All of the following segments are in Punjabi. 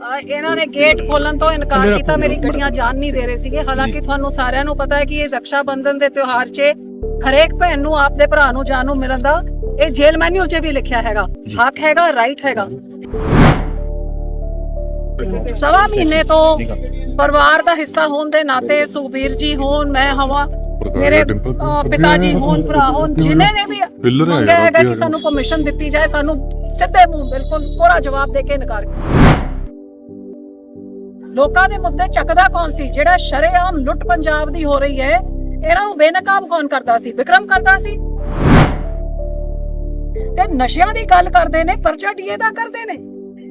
ਇਹਨਾਂ ਨੇ ਗੇਟ ਖੋਲਣ ਤੋਂ ਇਨਕਾਰ ਕੀਤਾ ਮੇਰੀ ਗੱਡੀਆਂ ਜਾਣ ਨਹੀਂ ਦੇ ਰਹੇ ਸੀਗੇ। ਹਾਲਾਂਕਿ ਤੁਹਾਨੂੰ ਸਾਰਿਆਂ ਨੂੰ ਪਤਾ ਹੈ ਕਿ ਇਹ ਰਕਸ਼ਾ ਬੰਧਨ ਦੇ ਤਿਉਹਾਰ 'ਚ ਹਰੇਕ ਭੈਣ ਨੂੰ ਆਪਦੇ ਭਰਾ ਨੂੰ ਜਾਣ ਨੂੰ ਮਿਲਣ ਦਾ ਇਹ ਜੇਲ ਮੈਨੂਅਲ 'ਚ ਵੀ ਲਿਖਿਆ ਹੈਗਾ। ਹੱਕ ਹੈਗਾ ਰਾਈਟ ਹੈਗਾ। ਸਵਾ ਮਹੀਨੇ ਤੋਂ ਪਰਿਵਾਰ ਦਾ ਹਿੱਸਾ ਹੋਣ ਦੇ ਨਾਤੇ ਸੁਖਬੀਰ ਜੀ ਹੋਣ ਮੈਂ ਹਵਾ ਮੇਰੇ ਪਿਤਾ ਜੀ ਹੋਣ ਭਰਾ ਹੋਣ ਜਿਨ੍ਹਾਂ ਨੇ ਵੀ ਮੰਗਿਆ ਹੈਗਾ ਹੈਗਾ ਕਿ ਸਾਨੂੰ ਪਰਮਿਸ਼ਨ ਦਿੱਤੀ ਜਾਏ ਸਾਨੂੰ ਸਿੱਧੇ ਮੂੰਹ ਬਿਲਕੁਲ ਕੋਰਾ ਜਵਾਬ ਦੇ ਕੇ ਇਨਕਾਰ ਕੀਤਾ ਲੋਕਾਂ ਦੇ ਮੁੱਦੇ ਚੱਕਦਾ ਕੌਣ ਸੀ? ਜਿਹੜਾ ਸ਼ਰੇਆਮ ਲੁੱਟ ਪੰਜਾਬ ਦੀ ਹੋ ਰਹੀ ਹੈ ਇਹਨਾਂ ਨੂੰ ਬੇਨਕਾਬ ਕੌਣ ਕਰਦਾ ਸੀ? ਵਿਕਰਮ ਕਰਦਾ ਸੀ? ਤੇ ਨਸ਼ਿਆਂ ਦੀ ਗੱਲ ਕਰਦੇ ਨੇ, ਪਰਚਾ ਡੀਏ ਦਾ ਕਰਦੇ ਨੇ।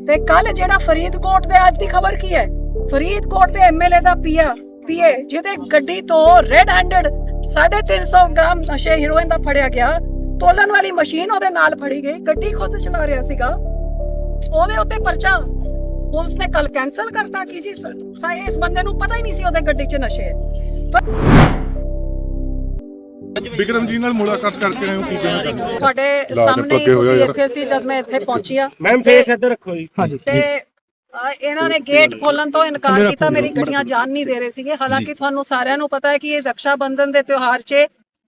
ਤੇ ਕੱਲ ਜਿਹੜਾ ਫਰੀਦਕੋਟ ਦੇ ਅੱਜ ਦੀ ਖਬਰ ਕੀ ਹੈ? ਫਰੀਦਕੋਟ ਦੇ ਐਮਐਲਏ ਦਾ ਪੀਆ ਪੀਏ ਜਿਹਦੇ ਗੱਡੀ ਤੋਂ ਰੈੱਡ ਹੈਂਡਡ 350 ਗ੍ਰਾਮ ਨਸ਼ੇ ਹੀਰੋਇਨ ਦਾ ਫੜਿਆ ਗਿਆ। ਤੋਲਣ ਵਾਲੀ ਮਸ਼ੀਨ ਉਹਦੇ ਨਾਲ ਫੜੀ ਗਈ, ਗੱਡੀ ਖੁਦ ਚਲਾ ਰਿਹਾ ਸੀਗਾ। ਉਹਦੇ ਉੱਤੇ ਪਰਚਾ ਪੁਲਿਸ ਨੇ ਕੱਲ ਕੈਨਸਲ ਕਰਤਾ ਕਿ ਜੀ ਸ- ਸਾ ਇਸ ਬੰਦੇ ਨੂੰ ਪਤਾ ਹੀ ਨਹੀਂ ਸੀ ਉਹਦੇ ਗੱਡੀ 'ਚ ਨਸ਼ੇ। ਹੈ ਵਿਕਰਮ ਜੀ ਨਾਲ ਮੁਲਾਕਾਤ ਕਰਕੇ ਆਏ ਹੋ ਕੀ ਕਹਿਣਾ ਚਾਹੁੰਦੇ? ਤੁਹਾਡੇ ਸਾਹਮਣੇ ਤੁਸੀਂ। ਇੱਥੇ ਸੀ ਜਦ ਮੈਂ ਇੱਥੇ ਪਹੁੰਚੀ ਆ ਮੈਮ ਫੇਸ ਇੱਧਰ ਰੱਖੋ ਜੀ। ਹਾਂਜੀ। ਤੇ ਇਹਨਾਂ ਨੇ ਗੇਟ ਖੋਲਣ ਤੋਂ ਇਨਕਾਰ ਕੀਤਾ ਮੇਰੀ ਗੱਡੀਆਂ ਜਾਣ ਨਹੀਂ ਦੇ ਰਹੇ ਸੀਗੇ। ਹਾਲਾਂਕਿ ਤੁਹਾਨੂੰ ਸਾਰਿਆਂ ਨੂੰ ਪਤਾ ਹੈ ਕਿ ਇਹ ਰਕਸ਼ਾ ਬੰਧਨ ਦੇ ਤਿਉਹਾਰ 'ਚ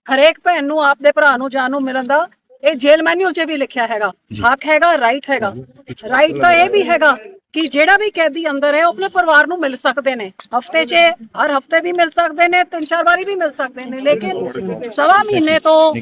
ਹਰੇਕ ਭੈਣ ਨੂੰ ਆਪਦੇ ਭਰਾ ਨੂੰ ਜਾਣ ਨੂੰ ਮਿਲਣ ਦਾ ਇਹ ਜੇਲ ਮੈਨੂਅਲ 'ਚ ਵੀ ਲਿਖਿਆ ਹੈਗਾ। ਹੱਕ ਹੈਗਾ ਰਾਈਟ ਹੈਗਾ। ਰਾਈਟ ਤਾਂ ਇਹ ਵੀ ਹੈਗਾ ਕਿ ਜਿਹੜਾ ਵੀ ਕੈਦੀ ਅੰਦਰ ਹੈ ਉਹ ਆਪਣੇ ਪਰਿਵਾਰ ਨੂੰ ਮਿਲ ਸਕਦੇ ਨੇ। ਹਫ਼ਤੇ 'ਚ ਹਰ ਹਫ਼ਤੇ ਵੀ ਮਿਲ ਸਕਦੇ ਨੇ ਤਿੰਨ ਚਾਰ ਵਾਰੀ ਵੀ ਮਿਲ ਸਕਦੇ ਨੇ। ਲੇਕਿਨ ਸਵਾ ਮਹੀਨੇ ਤੋਂ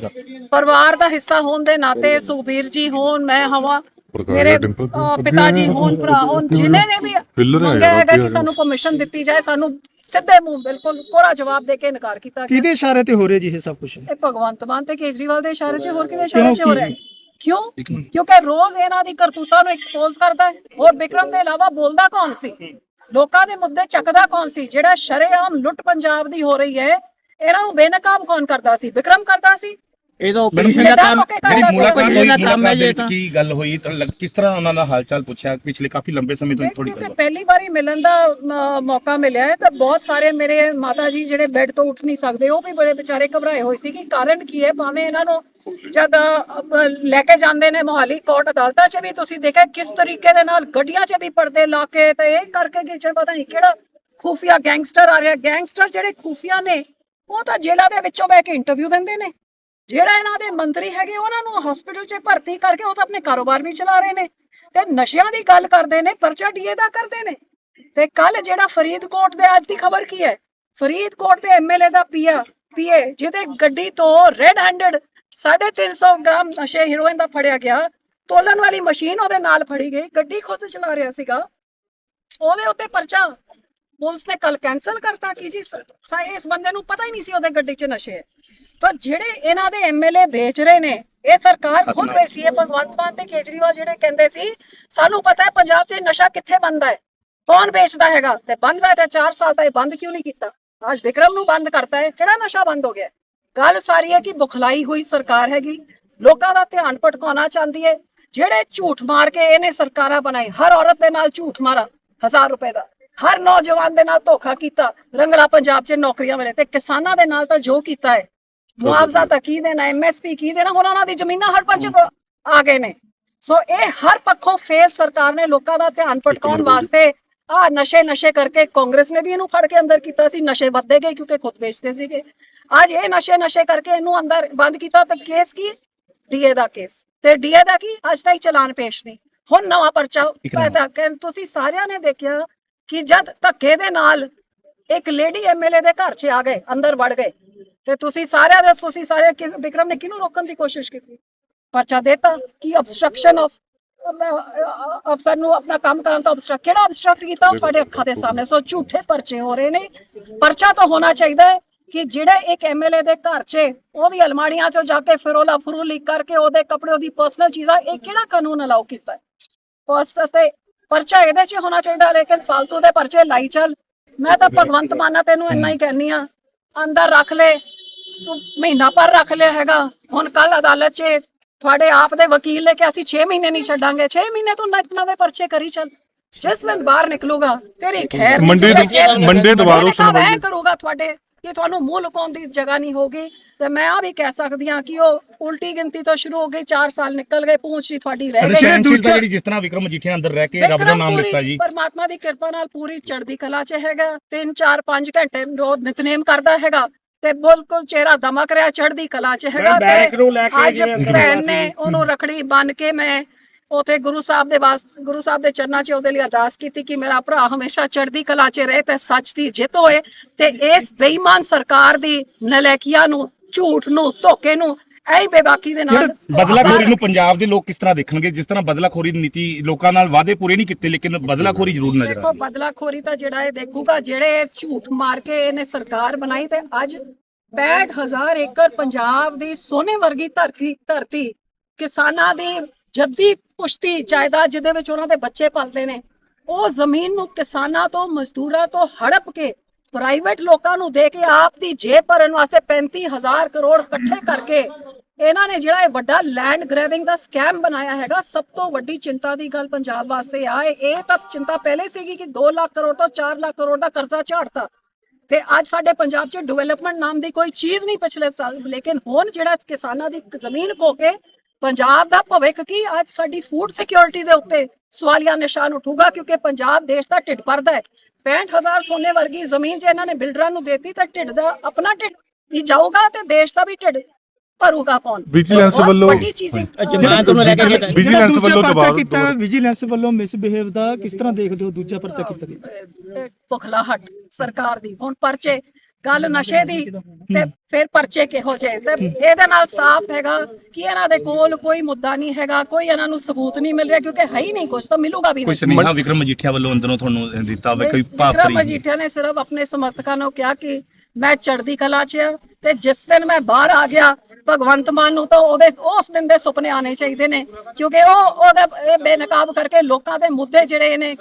ਪਰਿਵਾਰ ਦਾ ਹਿੱਸਾ ਹੋਣ ਦੇ ਨਾਤੇ ਸੁਖਬੀਰ ਜੀ ਹੋਣ ਮੈਂ ਹਵਾ ਮੇਰੇ ਪਿਤਾ ਜੀ ਹੋਣ ਭਰਾ ਹੋਣ ਜਿਨ੍ਹਾਂ ਨੇ ਵੀ ਪਿੱਲਰ ਹੈਗਾ ਮੰਗਿਆ ਹੈਗਾ ਕਿ ਸਾਨੂੰ ਪਰਮਿਸ਼ਨ ਦਿੱਤੀ ਜਾਏ ਸਾਨੂੰ ਸਿੱਧੇ ਮੂੰਹ ਬਿਲਕੁਲ ਕੋਰਾ ਜਵਾਬ ਦੇ ਕੇ ਇਨਕਾਰ ਕੀਤਾ ਗਿਆ। ਕਿਹਦੇ ਇਸ਼ਾਰੇ ਤੇ ਹੋ ਰਿਹਾ ਜੀ ਇਹ ਸਭ ਕੁਝ ਇਹ ਭਗਵੰਤ ਮਾਨ ਤੇ ਕੇਜਰੀਵਾਲ ਦੇ ਇਸ਼ਾਰੇ 'ਚ ਹੋਰ ਕਿਹਦੇ ਇਸ਼ਾਰੇ 'ਚ ਹੋ ਰਿਹਾ ਹੈ? ਕਿਉਂ? ਕਿਉਂਕਿ ਰੋਜ਼ ਇਹਨਾਂ ਦੀ ਕਰਤੂਤਾਂ ਨੂੰ ਐਕਸਪੋਜ਼ ਕਰਦਾ ਹੈ। ਹੋਰ ਵਿਕਰਮ ਦੇ ਇਲਾਵਾ ਬੋਲਦਾ ਕੌਣ ਸੀ? ਲੋਕਾਂ ਦੇ ਮੁੱਦੇ ਚੱਕਦਾ ਕੌਣ ਸੀ? ਜਿਹੜਾ ਸ਼ਰੇਆਮ ਲੁੱਟ ਪੰਜਾਬ ਦੀ ਹੋ ਰਹੀ ਹੈ ਇਹਨਾਂ ਨੂੰ ਬੇਨਕਾਬ ਕੌਣ ਕਰਦਾ ਸੀ? ਵਿਕਰਮ ਕਰਦਾ ਸੀ? ਇਹ ਤਾਂ opposition ਦਾ ਕੰਮ- ਮੇਰੀ ਮੁਲਾਕਾਤ ਹੋਈ, ਕੰਮ ਹੈ ਜੀ ਇਹ ਵਿੱਚ ਤਾਂ। ਕੀ ਗੱਲ ਹੋਈ ਕਿਸ ਤਰ੍ਹਾਂ ਉਹਨਾਂ ਦਾ ਹਾਲਚਾਲ ਪੁੱਛਿਆ ਪਿਛਲੇ ਕਾਫੀ ਲੰਬੇ ਸਮੇਂ ਤੋਂ ਥੋੜੀ ਕਿਉਂਕਿ ਪਹਿਲੀ ਵਾਰੀ ਮਿਲਣ ਦਾ ਮੌਕਾ ਮਿਲਿਆ ਹੈ ਤਾਂ ਬਹੁਤ ਸਾਰੇ ਮੇਰੇ ਮਾਤਾ ਜੀ ਜਿਹੜੇ ਬੈੱਡ ਤੋਂ ਉੱਠ ਨਹੀਂ ਸਕਦੇ ਉਹ ਵੀ ਬੜੇ ਵਿਚਾਰੇ ਘਬਰਾਏ ਹੋਏ ਸੀ ਕਿ ਕਾਰਨ ਕੀ ਹੈ ਭਾਵੇਂ ਇਹਨਾਂ ਨੂੰ ਜਦ ਲੈ ਕੇ ਜਾਂਦੇ ਨੇ ਮੋਹਾਲੀ ਕੋਰਟ ਅਦਾਲਤਾਂ 'ਚ ਵੀ ਤੁਸੀਂ ਦੇਖਿਆ ਕਿਸ ਤਰੀਕੇ ਦੇ ਨਾਲ ਗੱਡੀਆਂ 'ਚ ਵੀ ਪਰਦੇ ਲਾ ਕੇ ਤੇ ਇਹ ਕਰਕੇ ਕਿ ਜੇ ਪਤਾ ਨਹੀਂ ਕਿਹੜਾ ਖੂਫੀਆ ਗੈਂਗਸਟਰ ਆ ਰਿਹਾ। ਗੈਂਗਸਟਰ ਜਿਹੜੇ ਖੂਫੀਆ ਨੇ ਉਹ ਤਾਂ ਜੇਲ੍ਹਾਂ ਦੇ ਵਿੱਚੋਂ ਬਹਿ ਕੇ ਇੰਟਰਵਿਊ ਦਿੰਦੇ ਨੇ। ਜਿਹੜਾ ਇਹਨਾਂ ਦੇ ਮੰਤਰੀ ਹੈਗੇ, ਉਹਨਾਂ ਨੂੰ ਹਸਪੀਟਲ 'ਚ ਭਰਤੀ ਕਰਕੇ ਉਹ ਤਾਂ ਆਪਣੇ ਕਾਰੋਬਾਰ ਵੀ ਚਲਾ ਰਹੇ ਨੇ। ਤੇ ਨਸ਼ਿਆਂ ਦੀ ਗੱਲ ਕਰਦੇ ਨੇ, ਪਰਚਾ ਡੀਏ ਦਾ ਕਰਦੇ ਨੇ। ਤੇ ਕੱਲ ਜਿਹੜਾ ਫਰੀਦਕੋਟ ਦੇ, ਅੱਜ ਦੀ ਖਬਰ ਕੀ ਹੈ? ਫਰੀਦਕੋਟ ਦੇ ਐਮਐਲਏ ਦਾ ਪੀਆ, ਪੀਏ, ਜਿਹਦੇ ਗੱਡੀ ਤੋਂ ਰੈੱਡ ਹੈਂਡਡ 350 ਗ੍ਰਾਮ ਨਸ਼ੇ ਹੀਰੋਇਨ ਦਾ ਫੜਿਆ ਗਿਆ। ਤੋਲਣ ਵਾਲੀ ਮਸ਼ੀਨ ਉਹਦੇ ਨਾਲ ਫੜੀ ਗਈ। ਗੱਡੀ ਖੁਦ ਚਲਾ ਰਿਹਾ ਸੀਗਾ। ਉਹਦੇ ਉੱਤੇ ਪਰਚਾ ਪੁਲਿਸ ਨੇ ਕੱਲ ਕੈਨਸਲ ਕਰਤਾ ਕਿ ਜੀ ਸ- ਇਸ ਬੰਦੇ ਨੂੰ ਪਤਾ ਹੀ ਨਹੀਂ ਸੀ ਉਹਦੇ ਗੱਡੀ 'ਚ ਨਸ਼ੇ। ਹੈ ਤਾਂ ਜਿਹੜੇ ਇਹਨਾਂ ਦੇ ਐਮਐਲਏ ਵੇਚ ਰਹੇ ਨੇ ਇਹ ਸਰਕਾਰ ਖੁਦ ਵੇਚ ਹੈ ਭਗਵੰਤ ਮਾਨ ਤੇ ਕੇਜਰੀਵਾਲ ਜਿਹੜੇ ਕਹਿੰਦੇ ਸੀ ਸਾਨੂੰ ਪਤਾ ਹੈ ਪੰਜਾਬ 'ਚ ਨਸ਼ਾ ਕਿੱਥੇ ਬੰਦਾ ਹੈ ਕੌਣ ਵੇਚਦਾ ਹੈਗਾ? ਤੇ ਬੰਦ ਹੈ ਤੇ 4 ਸਾਲ ਤਾਂ ਇਹ ਬੰਦ ਕਿਉਂ ਨਹੀਂ ਕੀਤਾ? ਅੱਜ ਵਿਕਰਮ ਨੂੰ ਬੰਦ ਕਰਤਾ ਹੈ ਕਿਹੜਾ ਨਸ਼ਾ ਬੰਦ ਹੋ ਗਿਆ? ਗੱਲ ਸਾਰੀ ਹੈ ਕਿ ਬੁਖਲਾਈ ਹੋਈ ਸਰਕਾਰ ਹੈਗੀ ਲੋਕਾਂ ਦਾ ਧਿਆਨ ਭਟਕਾਉਣਾ ਚਾਹੁੰਦੀ ਹੈ ਜਿਹੜੇ ਝੂਠ ਮਾਰ ਕੇ ਇਹਨੇ ਸਰਕਾਰਾਂ ਬਣਾਈ ਹਰ ਔਰਤ ਦੇ ਨਾਲ ਝੂਠ ਮਾਰਾ 1000 ਰੁਪਏ ਦਾ। ਹਰ ਨੌਜਵਾਨ ਦੇ ਨਾਲ ਧੋਖਾ ਕੀਤਾ ਰੰਗਲਾ ਪੰਜਾਬ 'ਚ ਨੌਕਰੀਆਂ ਮਿਲੇ ਤੇ ਕਿਸਾਨਾਂ ਦੇ ਨਾਲ ਤਾਂ ਜੋ ਕੀਤਾ ਹੈ। ਮੁਆਵਜ਼ਾ ਤਾਂ ਕੀ ਦੇਣਾ ਐਮਐਸਪੀ ਕੀ ਦੇਣਾ ਹੁਣ ਉਹਨਾਂ ਦੀ ਜ਼ਮੀਨਾਂ ਹਰ ਪਾਸੇ ਆ ਗਏ ਨੇ। ਸੋ ਇਹ ਹਰ ਪੱਖੋਂ ਫੇਲ ਸਰਕਾਰ ਨੇ ਲੋਕਾਂ ਦਾ ਧਿਆਨ ਭਟਕਾਉਣ ਵਾਸਤੇ ਆ ਨਸ਼ੇ ਨਸ਼ੇ ਕਰਕੇ ਕਾਂਗਰਸ ਨੇ ਵੀ ਇਹਨੂੰ ਫੜ ਕੇ ਅੰਦਰ ਕੀਤਾ ਸੀ ਨਸ਼ੇ ਵੱਧਦੇ ਗਏ ਕਿਉਂਕਿ ਖੁਦ ਵੇਚਦੇ ਸੀਗੇ। ਅੱਜ ਇਹ ਨਸ਼ੇ ਨਸ਼ੇ ਕਰਕੇ ਇਹਨੂੰ ਅੰਦਰ ਬੰਦ ਕੀਤਾ ਤਾਂ ਕੇਸ ਕੀ? ਡੀਏ ਦਾ ਕੇਸ ਤੇ ਡੀਏ ਦਾ ਕੀ? ਅੱਜ ਤਾਈਂ ਚਲਾਨ ਪੇਸ਼ ਨਹੀਂ। ਹੁਣ ਨਵਾਂ ਪਰਚਾ ਪੈਦਾ ਕਰ ਤੁਸੀਂ ਸਾਰਿਆਂ ਨੇ ਦੇਖਿਆ ਕਿ ਜਦ ਧੱਕੇ ਦੇ ਨਾਲ ਇੱਕ ਲੇਡੀ ਐਮਐਲਏ ਦੇ ਘਰ 'ਚ ਆ ਗਏ ਅੰਦਰ ਵੜ ਗਏ ਤੇ ਤੁਸੀਂ ਸਾਰਿਆਂ ਦੇ ਤੁਸੀਂ ਸਾਰੇ ਕਿ- ਵਿਕਰਮ ਨੇ ਕਿਹਨੂੰ ਰੋਕਣ ਦੀ ਕੋਸ਼ਿਸ਼ ਕੀਤੀ? ਪਰਚਾ ਦੇਤਾ ਕਿ ਅਬਸਟ੍ਰਕਸ਼ਨ ਆਫ ਅਫਸਰ ਨੂੰ ਆਪਣਾ ਕੰਮ ਕਰਨ ਤੋਂ ਅਬਸਟ੍ਰਕਟ ਕਿਹੜਾ ਅਬਸਟ੍ਰਕਟ ਕੀਤਾ? ਤੁਹਾਡੇ ਅੱਖਾਂ ਦੇ ਸਾਹਮਣੇ। ਸੋ ਝੂਠੇ ਪਰਚੇ ਹੋ ਰਹੇ ਨੇ। ਪਰਚਾ ਤਾਂ ਹੋਣਾ ਚਾਹੀਦਾ ਹੈ ਕਿ ਜਿਹੜੇ ਇੱਕ ਐਮਐਲਏ ਦੇ ਘਰ 'ਚ ਉਹ ਵੀ ਅਲਮਾਰੀਆਂ 'ਚੋਂ ਜਾ ਕੇ ਫਿਰੋਲਾ ਫਰੂਲੀ ਕਰਕੇ ਉਹਦੇ ਕੱਪੜੇ ਉਹਦੀ ਪਰਸਨਲ ਚੀਜ਼ਾਂ ਇਹ ਕਿਹੜਾ ਕਾਨੂੰਨ ਅਲਾਉ ਕੀਤਾ ਹੈ? ਉਸ ਤੇ ਪਰਚਾ ਇਹਦੇ 'ਚ ਹੋਣਾ ਚਾਹੀਦਾ ਲੇਕਿਨ ਫालतू ਦੇ ਪਰਚੇ ਲਾਈ ਚੱਲ। ਮੈਂ ਤਾਂ ਭਗਵੰਤ ਮਾਨਾ ਤੈਨੂੰ ਇੰਨਾ ਹੀ ਕਹਿਨੀ ਆ। ਅੰਦਰ ਰੱਖ ਲੈ ਤੂੰ ਮਹੀਨਾ ਪਰ ਰੱਖ ਲਿਆ ਹੈਗਾ। ਹੁਣ ਕੱਲ ਅਦਾਲਤ 'ਚ ਤੁਹਾਡੇ ਆਪ ਦੇ ਵਕੀਲ ਨੇ ਕਿ ਅਸੀਂ 6 ਮਹੀਨੇ ਨਹੀਂ ਛੱਡਾਂਗੇ। 6 ਮਹੀਨੇ ਤੋਂ ਨ- ਨਵੇਂ ਪਰਚੇ ਕਰੀ ਚੱਲ। ਜਿਸ ਦਿਨ ਬਾਹਰ ਨਿਕਲੂਗਾ ਤੇਰੀ ਖੈਰ ਮੰਡੇ ਮੰਡੇ ਦੁਬਾਰਾ ਸੁਣਵਾਈ ਕਰੂਗਾ ਤੁਹਾਡੇ ਕਿ ਤੁਹਾਨੂੰ ਮੂੰਹ ਲੁਕਾਉਣ ਦੀ ਜਗ੍ਹਾ ਨਹੀਂ ਹੋਗੀ ਤੇ ਮੈਂ ਆ ਵੀ ਕਹਿ ਸਕਦੀ ਹਾਂ ਕਿ ਉਹ ਉਲਟੀ ਗਿਣਤੀ ਤੋਂ ਸ਼ੁਰੂ ਹੋ ਗਈ 4 ਸਾਲ ਨਿਕਲ ਗਏ ਪੂੰਛ ਦੀ ਤੁਹਾਡੀ ਰਹਿ ਗਈ ਸਹਿਣਸ਼ੀਲਤਾ ਜਿਹੜੀ ਜਿਸ ਤਰ੍ਹਾਂ ਵਿਕਰਮ ਮਜੀਠੀਆ ਅੰਦਰ ਰਹਿ ਕੇ ਰੱਬ ਦਾ ਨਾਮ ਲਿੱਤਾ ਜੀ ਪਰਮਾਤਮਾ ਦੀ ਕਿਰਪਾ ਨਾਲ ਪੂਰੀ ਚੜ੍ਹਦੀ ਕਲਾ 'ਚ ਹੈਗਾ 3 4 5 ਘੰਟੇ ਰੋਜ਼ ਨਿਤਨੇਮ ਕਰਦਾ ਹੈਗਾ ਤੇ ਬਿਲਕੁਲ ਚਿਹਰਾ ਦਮਕ ਰਿਹਾ ਚੜ੍ਹਦੀ ਕਲਾ 'ਚ ਹੈਗਾ ਬੈਕ ਨੂੰ ਲੈ ਕੇ ਅੱਜ ਭੈਣ ਨੇ। ਉਹਨੂੰ ਰਖੜੀ ਬੰਨ ਕੇ ਮੈਂ ਉਥੇ ਗੁਰੂ ਸਾਹਿਬ ਦੇ ਵਾਸ ਗੁਰੂ ਸਾਹਿਬ ਦੇ ਚਰਨਾਂ 'ਚ ਉਹਦੇ ਲਈ ਅਰਦਾਸ ਕੀਤੀ ਕਿ ਮੇਰਾ ਭਰਾ ਹਮੇਸ਼ਾ ਚੜ੍ਹਦੀ ਕਲਾ 'ਚ ਰਹੇ ਤੇ ਸੱਚ ਦੀ ਜਿੱਤ ਹੋਏ ਤੇ ਇਸ ਬੇਈਮਾਨ ਸਰਕਾਰ ਦੀ ਨਲਾਇਕੀਆਂ ਨੂੰ ਝੂਠ ਨੂੰ ਧੋਖੇ ਨੂੰ ਐਈ ਬੇਬਾਕੀ ਦੇ ਨਾਲ ਬਦਲਾਖੋਰੀ ਨੂੰ ਪੰਜਾਬ ਦੇ ਲੋਕ ਕਿਸ ਤਰ੍ਹਾਂ ਦੇਖਣਗੇ? ਜਿਸ ਤਰ੍ਹਾਂ ਬਦਲਾਖੋਰੀ ਨੀਤੀ ਲੋਕਾਂ ਨਾਲ ਵਾਅਦੇ ਪੂਰੇ ਨਹੀਂ ਕੀਤੇ ਲੇਕਿਨ ਬਦਲਾਖੋਰੀ ਜ਼ਰੂਰ ਨਜ਼ਰ ਆ ਬਦਲਾਖੋਰੀ ਤਾਂ ਜਿਹੜਾ ਇਹ ਦੇਖੂਗਾ ਜਿਹੜੇ ਝੂਠ ਮਾਰ ਕੇ ਇਹਨੇ ਸਰਕਾਰ ਬਣਾਈ ਤੇ ਅੱਜ 65000 ਏਕੜ ਪੰਜਾਬ ਦੀ ਸੋਨੇ ਵਰਗੀ ਧਰਤੀ ਧਰਤੀ ਕਿਸਾਨਾਂ ਦੀ ਜੱਦੀ ਪੁਸ਼ਤੀ ਜਾਇਦਾਦ ਜਿਹਦੇ ਵਿੱਚ ਉਹਨਾਂ ਦੇ ਬੱਚੇ ਪਲਦੇ ਨੇ, ਉਹ ਜ਼ਮੀਨ ਨੂੰ ਕਿਸਾਨਾਂ ਤੋਂ, ਮਜ਼ਦੂਰਾਂ ਤੋਂ ਹੜਪ ਕੇ ਪ੍ਰਾਈਵੇਟ ਲੋਕਾਂ ਨੂੰ ਦੇ ਕੇ ਆਪ ਦੀ ਜੇਬ ਭਰਨ ਵਾਸਤੇ 35000 ਕਰੋੜ ਇਕੱਠੇ ਕਰਕੇ ਇਹਨਾਂ ਨੇ ਜਿਹੜਾ ਇਹ ਵੱਡਾ ਲੈਂਡ ਗ੍ਰੈਬਿੰਗ ਦਾ ਸਕੈਮ ਬਣਾਇਆ ਹੈਗਾ, ਸਭ ਤੋਂ ਵੱਡੀ ਚਿੰਤਾ ਦੀ ਗੱਲ ਪੰਜਾਬ ਵਾਸਤੇ ਆ, ਇਹ ਤਾਂ ਚਿੰਤਾ ਪਹਿਲੇ ਸੀਗੀ ਕਿ 2 ਲੱਖ ਕਰੋੜ ਤੋਂ 4 ਲੱਖ ਕਰੋੜ ਦਾ ਕਰਜ਼ਾ ਝਾੜਤਾ। ਤੇ ਅੱਜ ਸਾਡੇ ਪੰਜਾਬ 'ਚ ਡਿਵੈਲਪਮੈਂਟ ਨਾਮ ਦੀ ਕੋਈ ਚੀਜ਼ ਨਹੀਂ ਪਿਛਲੇ ਸਾਲ, ਲੇਕਿਨ ਹੁਣ ਜਿਹੜਾ ਕਿਸਾਨਾਂ ਦੀ ਜ਼ਮੀਨ ਖੋ ਕੇ ਪੰਜਾਬ ਦਾ ਭਵਿੱਖ ਕੀ? ਅੱਜ ਸਾਡੀ ਫੂਡ ਸਿਕਿਉਰਿਟੀ ਦੇ ਉੱਤੇ ਸਵਾਲੀਆ ਨਿਸ਼ਾਨ ਉਠੂਗਾ ਕਿਉਂਕਿ ਪੰਜਾਬ ਦੇਸ਼ ਦਾ ਢਿੱਡ ਭਰਦਾ ਹੈ। 65000 ਸੋਨੇ ਵਰਗੀ ਜ਼ਮੀਨ ਜੇ ਇਹਨਾਂ ਨੇ ਬਿਲਡਰਾਂ ਨੂੰ ਦੇਤੀ ਤਾਂ ਢਿੱਡ ਦਾ ਆਪਣਾ ਢਿੱਡ ਹੀ ਜਾਊਗਾ ਤੇ ਦੇਸ਼ ਦਾ ਵੀ ਢਿੱਡ ਭਰੂਗਾ ਕੌਣ? ਬਹੁਤ ਵੱਲੋਂ- ਵੱਡੀ ਚੀਜ਼ ਸੀ। ਜਮਾਨਤ ਨੂੰ ਲੈ ਕੇ ਅਹ, ਵਿਜੀਲੈਂਸ ਵੱਲੋਂ ਦਬਾਅ ਕੀਤਾ ਵਿਜੀਲੈਂਸ ਵੱਲੋਂ ਮਿਸਬਿਹੇਵ ਦਾ ਕਿਸ ਤਰ੍ਹਾਂ ਦੇਖਦੇ ਹੋ ਦੂਜਾ ਪਰਚਾ ਕੀਤਾ ਗਿਆ? ਪੁਖਲਾਹਟ ਸਰਕਾਰ ਦੀ। ਹੁਣ ਪਰਚੇ ਗੱਲ ਨਸ਼ੇ ਦੀ ਤੇ ਫਿਰ ਪਰਚੇ ਕਿਹੋ ਜਿਹੇ? ਤੇ ਇਹਦੇ ਨਾਲ ਸਾਫ਼ ਹੈਗਾ ਕਿ ਇਹਨਾਂ ਦੇ ਕੋਲ ਕੋਈ ਮੁੱਦਾ ਨਹੀਂ ਹੈਗਾ ਕੋਈ ਇਹਨਾਂ ਨੂੰ ਸਬੂਤ ਨਹੀਂ ਮਿਲ ਰਿਹਾ ਕਿਉਂਕਿ ਹੈ ਹੀ ਨਹੀਂ ਕੁਝ ਤਾਂ ਮਿਲੂਗਾ ਵੀ ਕੋਈ ਨਹੀਂ। ਸੁਨੇਹਾ ਵਿਕਰਮ ਮਜੀਠੀਆ ਵੱਲੋਂ ਅੰਦਰੋਂ ਤੁਹਾਨੂੰ ਦਿੱਤਾ ਹੋਵੇ ਕੋਈ ਭਾਵ ਵਿਕਰਮ ਮਜੀਠੀਆ ਨੇ ਸਿਰਫ ਆਪਣੇ ਸਮਰਥਕਾਂ ਨੂੰ ਕਿਹਾ ਕਿ ਮੈਂ ਚੜ੍ਹਦੀ ਕਲਾ 'ਚ ਹਾਂ ਤੇ ਜਿਸ ਦਿਨ ਮੈਂ ਬਾਹਰ ਆ ਗਿਆ ਭਗਵੰਤ ਮਾਨ ਨੂੰ ਤਾਂ ਉਹਦੇ ਉਸ ਦਿਨ ਦੇ ਸੁਪਨੇ ਆਣੇ ਚਾਹੀਦੇ ਨੇ ਕਿਉਂਕਿ ਉਹ ਉਹਦਾ ਇਹ ਬੇਨਕਾਬ ਕਰਕੇ ਲੋਕਾਂ ਦੇ ਮੁੱਦੇ ਜਿਹੜੇ ਨੇ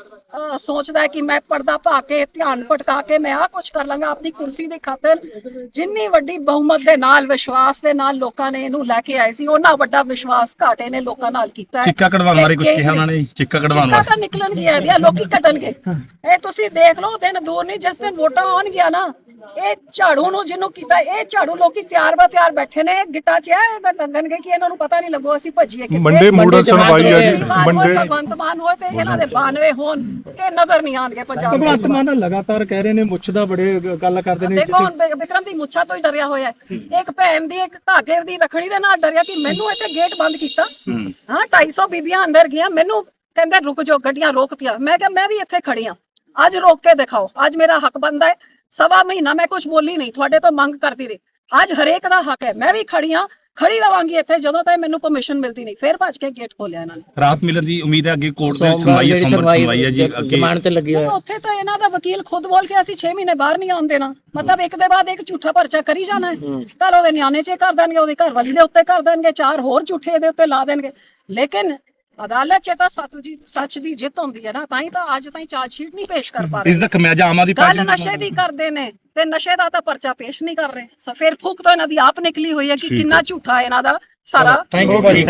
ਸੋਚਦਾ ਹੈ ਕਿ ਮੈਂ ਪਰਦਾ ਪਾ ਕੇ ਧਿਆਨ ਭਟਕਾ ਕੇ ਮੈਂ ਆਹ ਕੁਝ ਕਰ ਲਾਂਗਾ ਆਪਣੀ ਕੁਰਸੀ ਦੀ ਖਾਤਰ ਜਿੰਨੀ ਵੱਡੀ ਬਹੁਮਤ ਦੇ ਨਾਲ ਵਿਸ਼ਵਾਸ ਦੇ ਨਾਲ ਲੋਕਾਂ ਨੇ ਇਹਨੂੰ ਲੈ ਕੇ ਆਏ ਸੀ ਉਹਨਾਂ ਵੱਡਾ ਵਿਸ਼ਵਾਸ ਘਾਟੇ ਨੇ ਲੋਕਾਂ ਨਾਲ ਕੀਤਾ ਹੈ। ਚਿੱਕਾ ਕਢਵਾਉਣ ਬਾਰੇ ਕੁਝ ਕਿਹਾ ਉਹਨਾਂ ਨੇ? ਚਿੱਕਾ ਕਢਵਾਉਣ ਚਿੱਕਾ ਬਾਰੇ? ਤਾਂ ਨਿਕਲਣਗੀਆਂ ਇਹਦੀਆਂ ਲੋਕੀ ਕੱਢਣਗੇ। ਇਹ ਤੁਸੀਂ ਦੇਖ ਲਓ ਦਿਨ ਦੂਰ ਨਹੀਂ ਜਿਸ ਦਿਨ ਵੋਟਾਂ ਆਉਣਗੀਆਂ ਨਾ ਇਹ ਝਾੜੂ ਨੂੰ ਜਿਹਨੂੰ ਕੀਤਾ ਇਹ ਝਾੜੂ ਲੋਕੀ ਤਿਆਰ ਬਾ ਤਿਆਰ ਬੈਠੇ ਨੇ ਗਿੱਟਾ 'ਚ ਇਹ ਤਾਂ ਲੰਗਣਗੇ ਕਿ ਇਹਨਾਂ ਨੂੰ ਪਤਾ ਨਹੀਂ ਲੱਗੋ ਅਸੀਂ ਭੱਜੀਏ ਕਿੱਥੇ? ਮੰਡੇ ਮੋੜਲ ਸੁਣਵਾਈ ਆ ਜੀ ਮੰਡੇ ਭਗਵੰਤ ਮਾਨ ਹੋਏ ਤੇ ਇਹਨਾਂ ਦੇ 92 ਹੋਣ ਇਹ ਨਜ਼ਰ ਨਹੀਂ ਆਣਗੇ ਪੰਜਾਬ ਭਗਵੰਤ ਦੇ ਮਾਨ ਲਗਾਤਾਰ ਕਹਿ ਰਹੇ ਨੇ ਮੁੱਛ ਦਾ ਬੜੇ ਗੱਲ ਕਰਦੇ ਨੇ। ਦੇਖੋ ਵਿਕਰਮ ਦੀ ਮੁੱਛਾਂ ਤੋਂ ਹੀ ਡਰਿਆ ਹੋਇਆ ਇੱਕ ਭੈਣ ਦੀ ਇੱਕ ਧਾਗੇ ਦੀ ਰਖੜੀ ਦੇ ਨਾਲ ਡਰਿਆ ਕਿ ਮੈਨੂੰ ਇੱਥੇ ਗੇਟ ਬੰਦ ਕੀਤਾ। ਹੂੰ। ਹਾਂ 250 ਬੀਬੀਆਂ ਅੰਦਰ ਗਈਆਂ ਮੈਨੂੰ ਕਹਿੰਦੇ ਰੁਕ ਜਾਓ ਗੱਡੀਆਂ ਰੋਕਤੀਆਂ। ਮੈਂ ਕਿਹਾ ਮੈਂ ਵੀ ਇੱਥੇ ਖੜੀ ਹਾਂ। ਅੱਜ ਰੋਕ ਕੇ ਦਿਖਾਓ ਅੱਜ ਮੇਰਾ ਹੱਕ ਬਣਦਾ ਹੈ। ਸਵਾ ਮਹੀਨਾ ਮੈਂ ਕੁਝ ਬੋਲੀ ਨਹੀਂ ਤੁਹਾਡੇ ਤੋਂ ਮੰਗ ਕਰਦੀ ਰਹੀ। ਅੱਜ ਹਰੇਕ ਦਾ ਹੱਕ ਹੈ ਮੈਂ ਵੀ ਖੜੀ ਹਾਂ ਖੜੀ ਰਵਾਂਗੀ ਇੱਥੇ ਜਦੋਂ ਤੱਕ ਮੈਨੂੰ ਪਰਮਿਸ਼ਨ ਮਿਲਦੀ ਨਹੀਂ ਫੇਰ ਭੱਜ ਕੇ ਗੇਟ ਖੋਲਿਆ ਇਹਨਾਂ ਨੇ। ਰਾਤ ਮਿਲਣ ਦੀ ਉਮੀਦ ਹੈ ਅੱਗੇ ਕੋਰਟ ਦੇ ਸੁਣਵਾਈ ਸੁਣਵਾਈ ਹੈ ਜੀ ਅੱਗੇ ਜ਼ਮਾਨਤ ਤੇ ਲੱਗੀ ਨਹੀਂ, ਉੱਥੇ ਤਾਂ ਇਹਨਾਂ ਦਾ ਵਕੀਲ ਖੁਦ ਬੋਲ ਕੇ ਅਸੀਂ 6 ਮਹੀਨੇ ਬਾਹਰ ਨਹੀਂ ਆਉਣ ਦੇਣਾ। ਮਤਲਬ ਇੱਕ ਦੇ ਬਾਅਦ ਇੱਕ ਝੂਠਾ ਪਰਚਾ ਕਰੀ ਜਾਣਾ ਹੈ। ਕੱਲ ਉਹਦੇ ਨਿਆਣੇ 'ਚ ਕਰ ਦੇਣਗੇ ਉਹਦੀ ਘਰ ਵਾਲੀ ਦੇ ਉੱਤੇ ਕਰ ਦੇਣਗੇ ਚਾਰ ਹੋਰ ਝੂਠੇ ਇਹਦੇ ਉੱਤੇ ਲਾ ਦੇਣਗੇ। ਲੇਕਿਨ ਅਦਾਲਤ 'ਚ ਤਾਂ ਸੱਚ ਦੀ ਸੱਚ ਦੀ ਜਿੱਤ ਹੁੰਦੀ ਹੈ ਨਾ ਤਾਂ ਹੀ ਤਾਂ ਅੱਜ ਤਾਈਂ ਚਾਰਜ ਸ਼ੀਟ ਨਹੀਂ ਪੇਸ਼ ਕਰ ਪਾ ਰਹੇ। ਇਸ ਦਾ ਖਮਿਆਜਾ ਆਮ ਆਦਮੀ ਗੱਲ ਪਾਰਟੀ ਨੂੰ ਨਸ਼ੇ ਦੀ ਕਰਦੇ ਨੇ ਤੇ ਨਸ਼ੇ ਦਾ ਤਾਂ ਪਰਚਾ ਪੇਸ਼ ਨਹੀਂ ਕਰ ਰਹੇ। ਸੋ ਫਿਰ ਫੂਕ ਤਾਂ ਇਹਨਾਂ ਦੀ ਆਪ ਨਿਕਲੀ ਹੋਈ ਹੈ ਕਿ ਕਿੰਨਾ ਝੂਠਾ ਇਹਨਾਂ ਦਾ ਸਾਰਾ ਥੈਂਕ ਯੂ ਭਾਜੀ